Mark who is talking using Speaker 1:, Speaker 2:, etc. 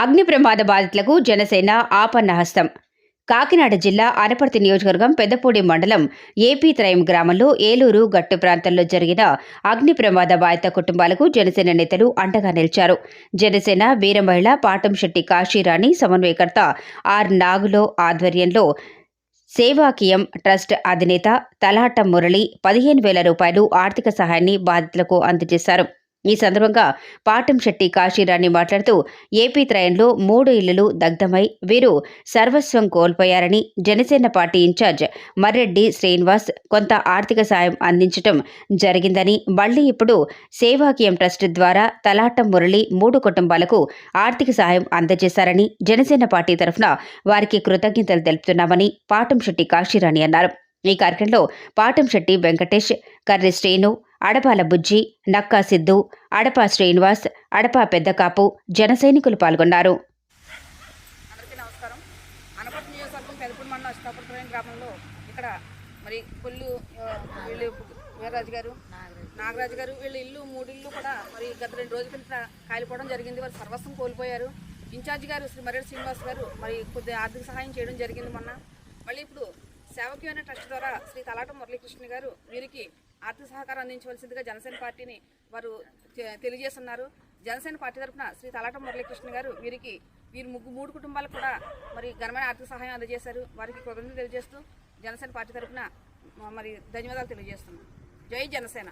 Speaker 1: అగ్ని ప్రమాద బాధితులకు జనసేన ఆపన్న హస్తం. కాకినాడ జిల్లా అనపర్తి నియోజకవర్గం పెద్దపూడి మండలం ఏపీ త్రయం గ్రామంలో ఏలూరు గట్టు ప్రాంతంలో జరిగిన అగ్ని ప్రమాద బాధిత కుటుంబాలకు జనసేన నేతలు అండగా నిలిచారు. జనసేన వీరమహిళ పాటంశెట్టి కాశీరాణి సమన్వయకర్త ఆర్ నాగులో ఆధ్వర్యంలో సేవాకియం ట్రస్ట్ అధినేత తలాట మురళి పదిహేను వేల రూపాయలు ఆర్థిక సహాయాన్ని బాధితులకు అందజేశారు. ఈ సందర్భంగా పాటం శెట్టి కాశీరాణి మాట్లాడుతూ ఏపీ త్రయంలో మూడు ఇళ్ళు దగ్ధమై వీరు సర్వస్వం కోల్పోయారని జనసేన పార్టీ ఇన్ఛార్జ్ మర్రెడ్డి శ్రీనివాస్ కొంత ఆర్థిక సాయం అందించటం జరిగిందని మళ్ళీ ఇప్పుడు సేవాకియం ట్రస్ట్ ద్వారా తలాటం మురళి మూడు కుటుంబాలకు ఆర్థిక సాయం అందజేశారని జనసేన పార్టీ తరఫున వారికి కృతజ్ఞతలు తెలుపుతున్నామని పాటంశెట్టి కాశీరాణి అన్నారు. ఈ కార్యక్రమంలో పాటంశెట్టి వెంకటేష్ కర్రి శ్రీను అడపాల బుజ్జి నక్కా సిద్ధు అడపా శ్రీనివాస్ అడపా పెద్దకాపు జన సైనికులు పాల్గొన్నారు
Speaker 2: నమస్కారం. అనపర్తి గ్రామంలో ఇక్కడ మరి కొల్లు వీళ్ళు వీర్రాజు గారు నాగరాజు గారు వీళ్ళ ఇల్లు మూడు ఇల్లు కూడా మరి గత రెండు రోజుల కింద కాలిపోవడం జరిగింది. వారు సర్వస్వం కోల్పోయారు. ఇన్ఛార్జ్ గారు శ్రీ మరేడు శ్రీనివాస్ గారు మరి కొద్దిగా ఆర్థిక సహాయం చేయడం జరిగింది మొన్న. మళ్ళీ ఇప్పుడు సేవకీయమైన ట్రస్ట్ ద్వారా శ్రీ తలాట మురళీకృష్ణ గారు వీరికి ఆర్థిక సహకారం అందించవలసిందిగా జనసేన పార్టీని వారు తె- తెలియజేస్తున్నారు. జనసేన పార్టీ తరఫున శ్రీ తలాట మురళీకృష్ణ గారు వీరికి వీరు ముగ్గు మూడు కుటుంబాలకు కూడా మరి ఘనమైన ఆర్థిక సహాయం అందజేశారు. వారికి కృతజ్ఞతలు తెలియజేస్తూ జనసేన పార్టీ తరఫున మరి ధన్యవాదాలు తెలియజేస్తున్నాం. జై జనసేన.